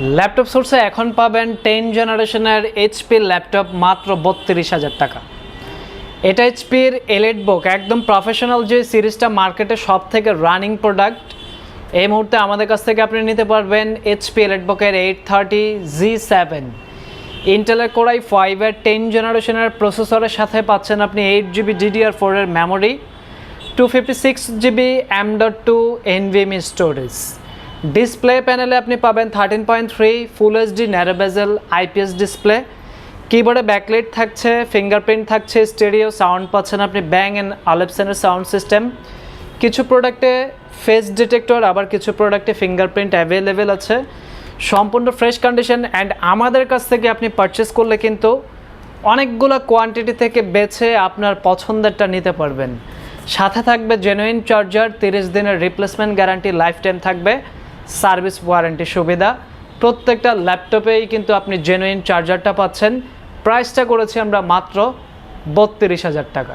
Laptop সোর্সে এখন পাবেন ten জেনারেশনের এইচপি ল্যাপটপ মাত্র বত্রিশ হাজার টাকা। এটা এইচপির এলেট বুক, একদম প্রফেশনাল যে সিরিজটা মার্কেটে সব থেকে রানিং প্রোডাক্ট এই মুহূর্তে আমাদের কাছ থেকে আপনি নিতে পারবেন এইচপি এলেট বুকের এইট থার্টি জি সেভেন ইন্টেলের কোরাই ফাইভের টেন জেনারেশনের প্রসেসরের সাথে পাচ্ছেন আপনি এইট জিবি ডিডিআর ফোরের memory two fifty six GB M dot two NVMe storage display প্যানেলে আপনি পাবেন thirteen point three full HD narrow bezel IPS display কিবোর্ডে ব্যাকলাইট থাকছে ফিঙ্গারপ্রিন্ট থাকছে স্টেরিও সাউন্ড পাচ্ছেন আপনি ব্যাং অ্যান্ড আলেপসেনের সাউন্ড সিস্টেম কিছু প্রোডাক্টে ফেস ডিটেক্টর আবার কিছু প্রোডাক্টে ফিঙ্গারপ্রিন্ট অ্যাভেলেবেল আছে। সম্পূর্ণ ফ্রেশ কন্ডিশন অ্যান্ড আমাদের কাছ থেকে আপনি পারচেস করলে কিন্তু অনেকগুলো কোয়ান্টিটি থেকে বেছে আপনার পছন্দেরটা নিতে পারবেন। সাথে থাকবে জেনুইন চার্জার তিরিশ দিনের রিপ্লেসমেন্ট গ্যারান্টি লাইফ টাইম থাকবে। সার্ভিস ওয়ারেন্টি সুবিধা। প্রত্যেকটা ল্যাপটপেই কিন্তু আপনি জেনুইন চার্জারটা পাচ্ছেন। প্রাইসটা করেছি আমরা মাত্র বত্রিশ হাজার টাকা।